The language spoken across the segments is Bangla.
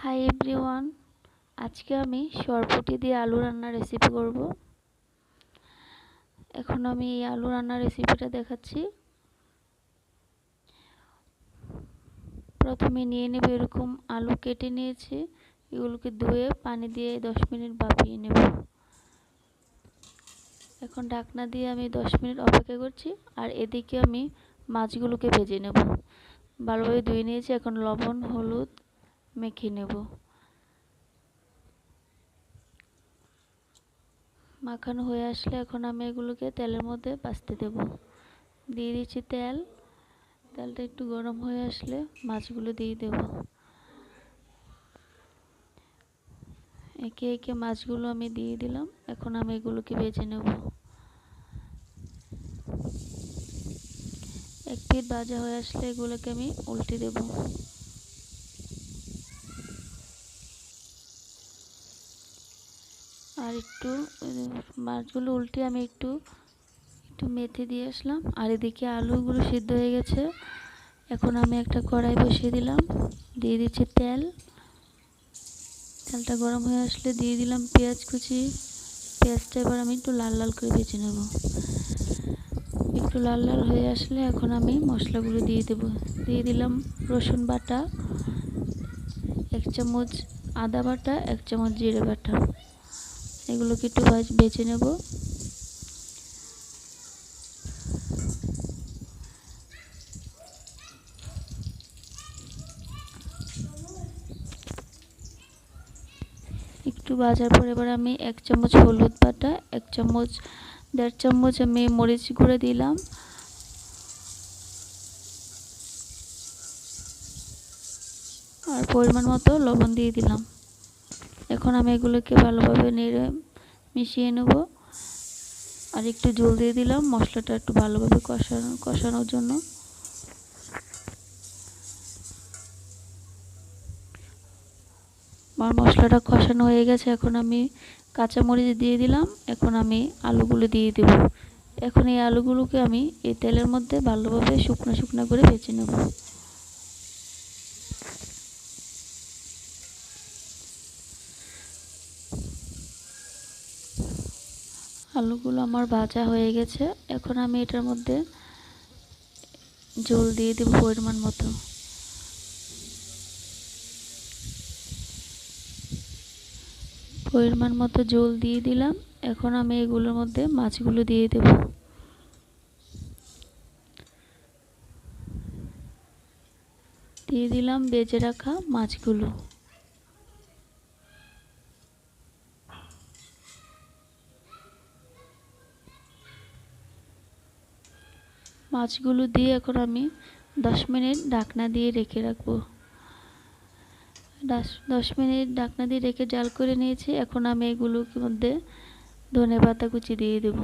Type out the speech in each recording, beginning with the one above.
হাই এভরিওয়ান আজকে আমি সরপুটি দিয়ে আলু রান্নার রেসিপি করব। এখন আমি এই আলু রান্নার রেসিপিটা দেখাচ্ছি। প্রথমে নিয়ে নেব এরকম আলু কেটে নিয়েছি। এগুলোকে ধুয়ে পানি দিয়ে দশ মিনিট বাপিয়ে নেব। এখন ঢাকনা দিয়ে আমি দশ মিনিট অপেক্ষা করছি আর এদিকে আমি মাছগুলোকে ভেজে নেব। ভালোভাবে ধুয়ে নিয়েছি। এখন লবণ, হলুদ মেখে নেব। মাখানো হয়ে আসলে এখন আমি এগুলোকে তেলের মধ্যে বাছতে দেব। দিয়ে দিচ্ছি তেল। তেলটা একটু গরম হয়ে আসলে মাছগুলো দিয়ে দেব। একে একে মাছগুলো আমি দিয়ে দিলাম। এখন আমি এগুলোকে বেছে নেব। এক পিট ভাজা হয়ে আসলে এগুলোকে আমি উল্টে দেব। আর একটু মাছগুলো উল্টে আমি একটু একটু মেথি দিয়ে আসলাম। আর এদিকে আলুগুলো সিদ্ধ হয়ে গেছে। এখন আমি একটা কড়াই বসিয়ে দিলাম। দিয়ে দিচ্ছি তেল। তেলটা গরম হয়ে আসলে দিয়ে দিলাম পেঁয়াজ কুচি। পেঁয়াজটা এবার আমি একটু লাল লাল করে বেছে নেব। একটু লাল লাল হয়ে আসলে এখন আমি মশলাগুলো দিয়ে দেব। দিয়ে দিলাম রসুন বাটা, এক চামচ আদা বাটা, এক চামচ জিরে বাটা। এগুলোকে একটু বেছে নেব। একটু ভাজার পর এবার আমি এক চামচ হলুদ বাটা, এক চামচ, দেড় চামচ আমি মরিচ গুঁড়ো দিলাম। আর পরিমাণ মতো লবণ দিয়ে দিলাম। এখন আমি এগুলোকে ভালোভাবে নেড়ে মিশিয়ে নেব। আর একটু জল দিয়ে দিলাম, মশলাটা একটু ভালোভাবে কষানো, কষানোর জন্য। আমার মশলাটা কষানো হয়ে গেছে, এখন আমি কাঁচামরিচ দিয়ে দিলাম, এখন আমি আলুগুলো দিয়ে দেব। এখন এই আলুগুলোকে আমি এই তেলের মধ্যে ভালোভাবে শুকনো শুকনো করে বেছে নেব। আলুগুলো আমার ভাজা হয়ে গেছে। এখন আমি এটার মধ্যে জল দিয়ে দেব পরিমাণ মতো। পরিমাণ মতো জল দিয়ে দিলাম। এখন আমি এগুলোর মধ্যে মাছগুলো দিয়ে দেব। দিয়ে দিলাম বেজে রাখা মাছগুলো। মাছগুলো দিয়ে এখন আমি দশ মিনিট ঢাকনা দিয়ে রেখে রাখব। দশ মিনিট ঢাকনা দিয়ে রেখে জাল করে নিয়েছি। এখন আমি এগুলোর মধ্যে ধনে পাতা কুচি দিয়ে দেব।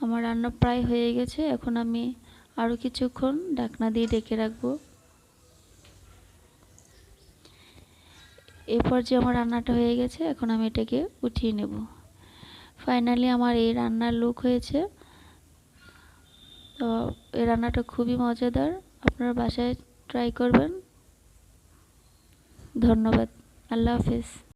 আমার রান্না প্রায় হয়ে গেছে। এখন আমি আরও কিছুক্ষণ ঢাকনা দিয়ে রেখে রাখব। এরপর যে আমার রান্নাটা হয়ে গেছে, এখন আমি এটাকে উঠিয়ে নেব। ফাইনালি আমার এই রান্নার লুক হয়েছে। তো এই রান্নাটা খুবই মজাদার। আপনারা বাসায় ট্রাই করবেন। ধন্যবাদ। আল্লাহ হাফিজ।